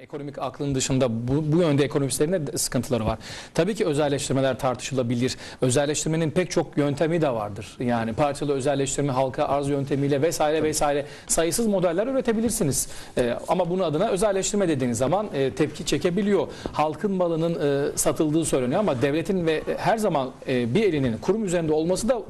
ekonomik aklın dışında bu, bu yönde ekonomistlerin de sıkıntıları var. Tabii ki özelleştirmeler tartışılabilir. Özelleştirmenin pek çok yöntemi de vardır. Yani parçalı özelleştirme, halka arz yöntemiyle vesaire vesaire sayısız modeller üretebilirsiniz. Ee, ama bunun adına özelleştirme dediğiniz zaman e, tepki çekebiliyor. Halkın malının e, satıldığı söyleniyor ama devletin ve her zaman e, bir elinin kurum üzerinde olması da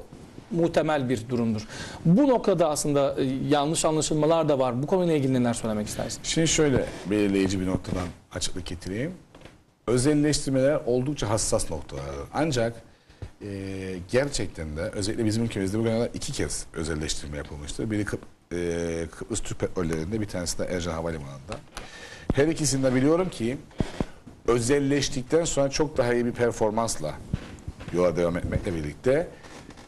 muhtemel bir durumdur. Bu noktada aslında e, yanlış anlaşılmalar da var. Bu konuyla ilgili neler söylemek istersin? Şimdi şöyle belirleyici bir noktadan açıklık getireyim. Özelleştirmeler oldukça hassas noktalardır. Ancak e, gerçekten de özellikle bizim ülkemizde bugüne kadar iki kez özelleştirme yapılmıştır. Biri Kıp, e, Kıbrıs Türk Petrollerinde bir tanesi de Ercan Havalimanı'nda. Her ikisini biliyorum ki özelleştikten sonra çok daha iyi bir performansla yola devam etmekle birlikte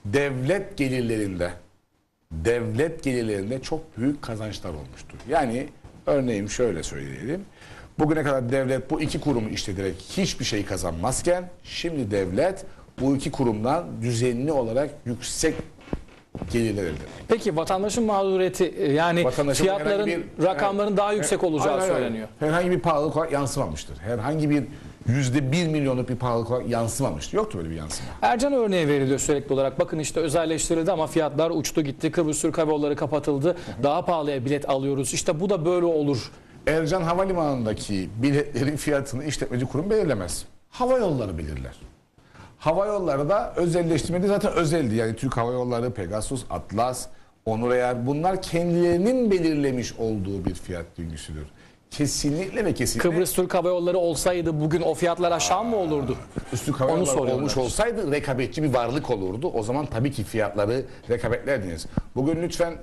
devlet gelirlerinde devlet gelirlerinde çok büyük kazançlar olmuştur. Yani örneğin şöyle söyleyelim. Bugüne kadar devlet bu iki kurumu işleterek hiçbir şey kazanmazken şimdi devlet bu iki kurumdan düzenli olarak yüksek gelirler elde ediyor. Peki vatandaşın mağduriyeti e, yani Vatandaşın fiyatların herhangi bir- rakamların daha yüksek olacağı öyle. söyleniyor. Herhangi bir pahalılık olarak yansımamıştır. Herhangi bir yüzde bir milyonluk bir pahalılık olarak yansımamıştır. Yoktur böyle bir yansıma. Ercan örneği veriliyor sürekli olarak. Bakın işte özelleştirildi ama fiyatlar uçtu gitti. Kıbrıs Türk Hava Yolları kapatıldı. Daha pahalıya bilet alıyoruz. İşte bu da böyle olur. Ercan Havalimanı'ndaki biletlerin fiyatını işletmeci kurum belirlemez. Hava yolları belirler. Hava yolları da özelleştirmedi zaten özeldi. Yani Türk Hava Yolları, Pegasus, Atlas, Onur Air bunlar kendilerinin belirlemiş olduğu bir fiyat döngüsüdür. Kesinlikle ve kesinlikle Kıbrıs Türk Hava Yolları olsaydı bugün o fiyatlar aşağı mı olurdu? Üstü Hava Onu Yolları soruyorlar. olmuş olsaydı rekabetçi bir varlık olurdu. O zaman tabii ki fiyatları rekabetlerdiniz. Bugün lütfen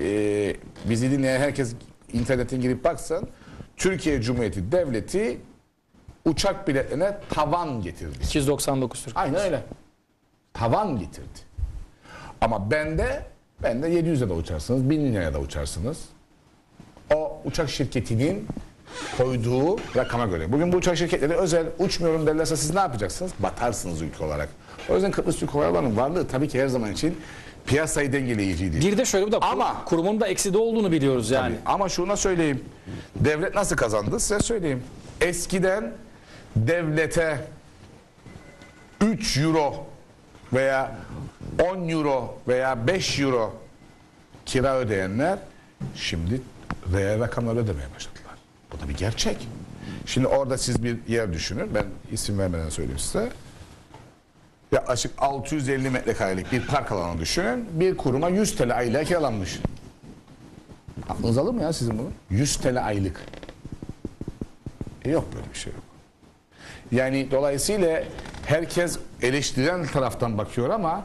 e, bizi dinleyen herkes internetin girip baksın. Türkiye Cumhuriyeti Devleti uçak biletlerine tavan getirdi. 299 Türk. Aynen öyle. Tavan getirdi. Ama bende bende 700'e de uçarsınız, 1000 liraya da uçarsınız. Uçak şirketinin koyduğu rakama göre. Bugün bu uçak şirketleri özel uçmuyorum derlerse siz ne yapacaksınız? Batarsınız ülke olarak. O yüzden Kıbrıs Türk Hava Yolları'nın varlığı tabii ki her zaman için piyasayı dengeleyiciydi. Bir de şöyle bir de Ama- kurumun da ekside olduğunu biliyoruz yani. Tabii. Ama şuna söyleyeyim. Devlet nasıl kazandı size söyleyeyim. Eskiden devlete 3 euro veya 10 euro veya 5 euro kira ödeyenler şimdi reel rakamlar ödemeye başladılar. Bu da bir gerçek. Şimdi orada siz bir yer düşünün. Ben isim vermeden söyleyeyim size. Yaklaşık 650 metrekarelik bir park alanı düşünün. Bir kuruma 100 TL aylığa kiralanmış. Aklınız alır mı ya sizin bunu? 100 TL aylık. E yok böyle bir şey yok. Yani dolayısıyla herkes eleştiren taraftan bakıyor ama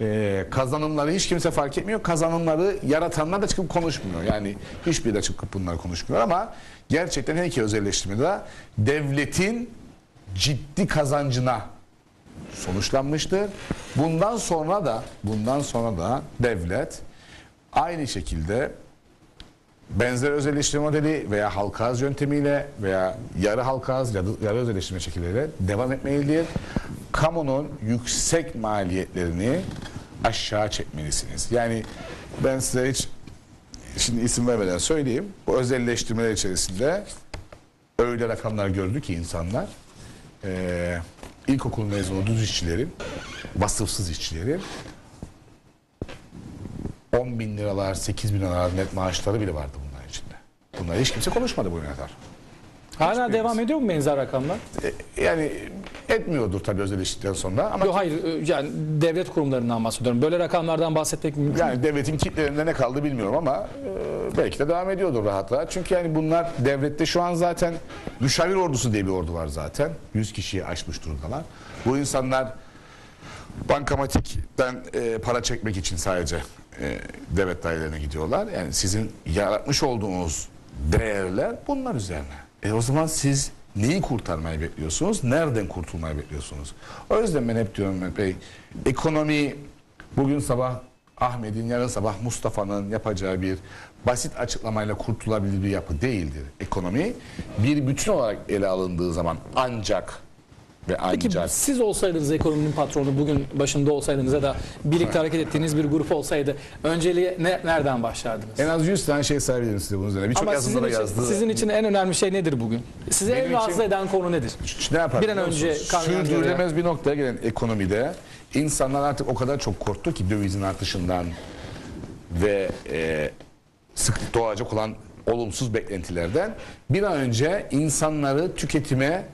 e, kazanımları hiç kimse fark etmiyor. Kazanımları yaratanlar da çıkıp konuşmuyor. Yani hiçbiri de çıkıp bunlar konuşmuyor ama gerçekten her iki özelleştirmede devletin ciddi kazancına sonuçlanmıştır. Bundan sonra da bundan sonra da devlet aynı şekilde benzer özelleştirme modeli veya halka arz yöntemiyle veya yarı halka yarı, yarı özelleştirme şekilleriyle devam etmelidir. Kamunun yüksek maliyetlerini aşağı çekmelisiniz. Yani ben size hiç şimdi isim vermeden söyleyeyim. Bu özelleştirmeler içerisinde öyle rakamlar gördü ki insanlar eee ilkokul mezunu düz işçilerin, vasıfsız işçilerin 10 bin liralar, 8 bin liralar net maaşları bile vardı bunların içinde. Bunları hiç kimse konuşmadı bugüne kadar. Hala devam ediyor mu benzer rakamlar? E, yani etmiyordur tabii özelleştikten sonra ama Yok hayır e, yani devlet kurumlarından bahsediyorum. Böyle rakamlardan bahsetmek mümkün. yani devletin kitlerinde ne kaldı bilmiyorum ama e, belki de devam ediyordur rahat rahat. Çünkü yani bunlar devlette şu an zaten müşavir ordusu diye bir ordu var zaten. 100 kişiyi aşmış durumdalar. Bu insanlar bankamatikten e, para çekmek için sadece e, devlet dairelerine gidiyorlar. Yani sizin yaratmış olduğunuz değerler bunlar üzerine. E o zaman siz neyi kurtarmayı bekliyorsunuz? Nereden kurtulmayı bekliyorsunuz? O yüzden ben hep diyorum Bey, ekonomi bugün sabah Ahmet'in, yarın sabah Mustafa'nın yapacağı bir basit açıklamayla kurtulabilir bir yapı değildir. Ekonomi bir bütün olarak ele alındığı zaman ancak ve aynı Peki cadde. siz olsaydınız ekonominin patronu bugün başında olsaydınız ya da birlikte hareket ettiğiniz bir grup olsaydı önceliğe ne, nereden başlardınız? En az 100 tane şey sayabilirim size bunun üzerine. Birçok Ama sizin da için, yazdı. sizin için en önemli şey nedir bugün? Sizi Benim en rahatsız için- eden konu nedir? ne yapar? Bir an biliyor önce musunuz? kamyon Sürdürülemez bir noktaya gelen ekonomide insanlar artık o kadar çok korktu ki dövizin artışından ve e, sık doğacak olan olumsuz beklentilerden bir an önce insanları tüketime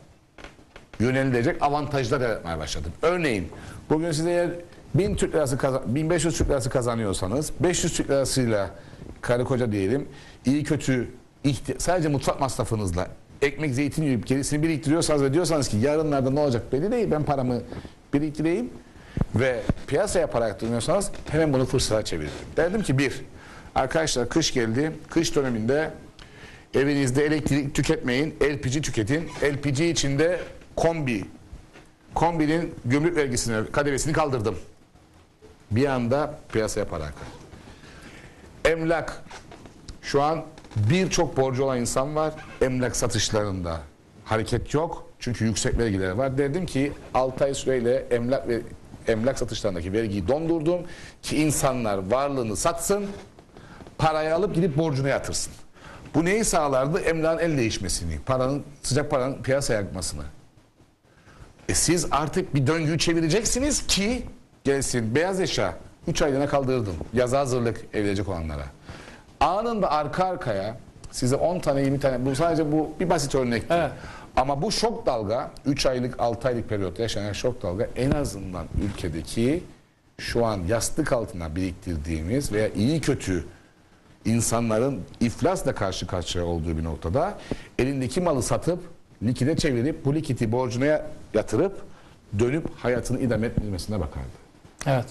yönelilecek avantajlar yaratmaya başladı. Örneğin bugün size eğer 1000 Türk lirası kazan, 1500 Türk lirası kazanıyorsanız 500 Türk lirasıyla karı koca diyelim iyi kötü sadece mutfak masrafınızla ekmek zeytin yiyip gerisini biriktiriyorsanız ve diyorsanız ki yarınlarda ne olacak belli değil ben paramı biriktireyim ve piyasaya para yatırmıyorsanız hemen bunu fırsata çevirin. Derdim ki bir arkadaşlar kış geldi kış döneminde Evinizde elektrik tüketmeyin, LPG tüketin. LPG içinde kombi, kombinin gümrük vergisini, kademesini kaldırdım. Bir anda piyasaya para akar. Emlak, şu an birçok borcu olan insan var. Emlak satışlarında hareket yok. Çünkü yüksek vergiler var. Derdim ki 6 ay süreyle emlak ve emlak satışlarındaki vergiyi dondurdum ki insanlar varlığını satsın, parayı alıp gidip borcuna yatırsın. Bu neyi sağlardı? Emlakın el değişmesini, paranın sıcak paranın piyasaya akmasını. E siz artık bir döngüyü çevireceksiniz ki gelsin beyaz eşya 3 aylığına kaldırdım. Yaza hazırlık evlenecek olanlara. Anında arka arkaya size 10 tane 20 tane bu sadece bu bir basit örnek. Evet. Ama bu şok dalga 3 aylık 6 aylık periyotta yaşanan şok dalga en azından ülkedeki şu an yastık altına biriktirdiğimiz veya iyi kötü insanların iflasla karşı karşıya olduğu bir noktada elindeki malı satıp likide çevirip bu likiti borcuna yatırıp dönüp hayatını idame etmesine bakardı. Evet.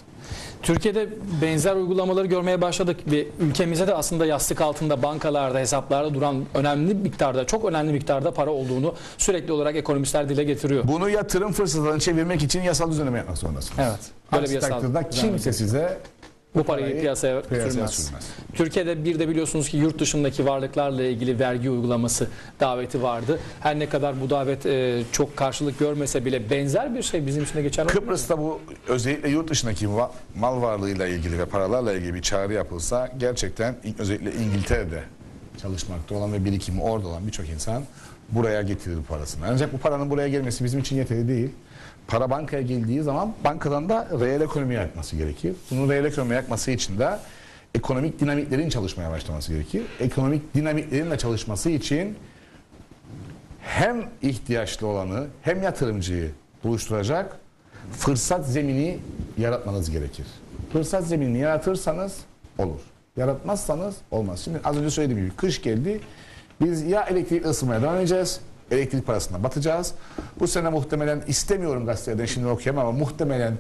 Türkiye'de benzer uygulamaları görmeye başladık ve ülkemize de aslında yastık altında bankalarda, hesaplarda duran önemli miktarda, çok önemli miktarda para olduğunu sürekli olarak ekonomistler dile getiriyor. Bunu yatırım fırsatını çevirmek için yasal düzenleme yapmak zorundasınız. Evet. Böyle Aksi bir yasal takdirde kimse size Bu parayı piyasaya, piyasaya sürmez. sürmez. Türkiye'de bir de biliyorsunuz ki yurt dışındaki varlıklarla ilgili vergi uygulaması daveti vardı. Her ne kadar bu davet e, çok karşılık görmese bile benzer bir şey bizim için de geçerli. Kıbrıs'ta bu özellikle yurt dışındaki va- mal varlığıyla ilgili ve paralarla ilgili bir çağrı yapılsa gerçekten özellikle İngiltere'de çalışmakta olan ve birikimi orada olan birçok insan buraya getirir parasını. Ancak bu paranın buraya gelmesi bizim için yeterli değil. Para bankaya geldiği zaman bankadan da reel ekonomiye akması gerekir. Bunun reel ekonomiye akması için de ekonomik dinamiklerin çalışmaya başlaması gerekir. Ekonomik dinamiklerin de çalışması için hem ihtiyaçlı olanı hem yatırımcıyı buluşturacak fırsat zemini yaratmanız gerekir. Fırsat zeminini yaratırsanız olur. Yaratmazsanız olmaz. Şimdi az önce söylediğim gibi kış geldi. Biz ya elektrikli ısınmaya devam edeceğiz, elektrik parasına batacağız. Bu sene muhtemelen istemiyorum gazetelerden şimdi okuyamam ama muhtemelen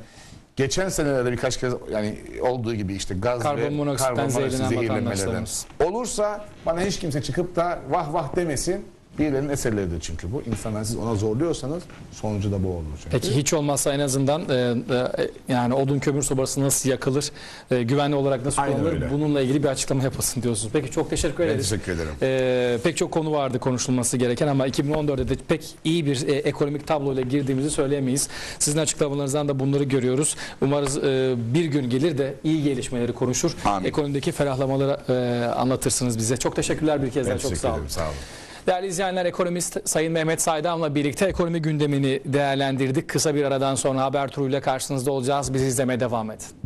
geçen senelerde birkaç kez yani olduğu gibi işte gaz Karbon ve karbon monoksit zehirlenmelerden olursa bana hiç kimse çıkıp da vah vah demesin. Birilerinin eserleridir çünkü bu. İnsanlar siz ona zorluyorsanız sonucu da bu olur. Çünkü. Peki hiç olmazsa en azından e, e, yani odun kömür sobası nasıl yakılır, e, güvenli olarak nasıl Aynen kullanılır öyle. bununla ilgili bir açıklama yapılsın diyorsunuz. Peki çok teşekkür Ben ederiz. teşekkür ederim. E, pek çok konu vardı konuşulması gereken ama 2014'de de pek iyi bir e, ekonomik tabloyla girdiğimizi söyleyemeyiz. Sizin açıklamalarınızdan da bunları görüyoruz. Umarız e, bir gün gelir de iyi gelişmeleri konuşur. Amin. Ekonomideki ferahlamaları e, anlatırsınız bize. Çok teşekkürler bir kez daha. Ben Çok sağ olun. ederim. Sağ olun. Değerli izleyenler ekonomist Sayın Mehmet Saydam'la birlikte ekonomi gündemini değerlendirdik. Kısa bir aradan sonra haber turuyla karşınızda olacağız. Bizi izlemeye devam edin.